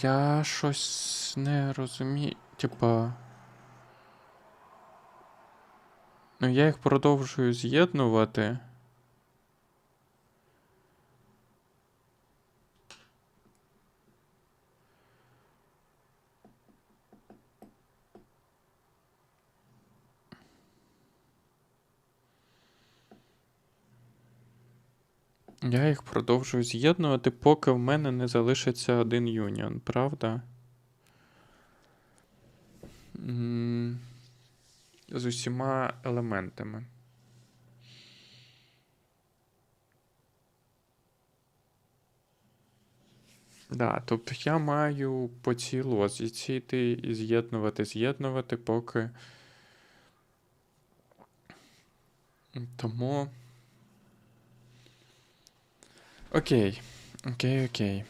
Я щось не розумію. Типа. Ну, я їх продовжую з'єднувати. Я їх продовжую з'єднувати, поки в мене не залишиться один юніон, правда? З усіма елементами. Да, тобто я маю по цій лозіці йти і з'єднувати, з'єднувати, поки. Тому. Окей. Окей, окей.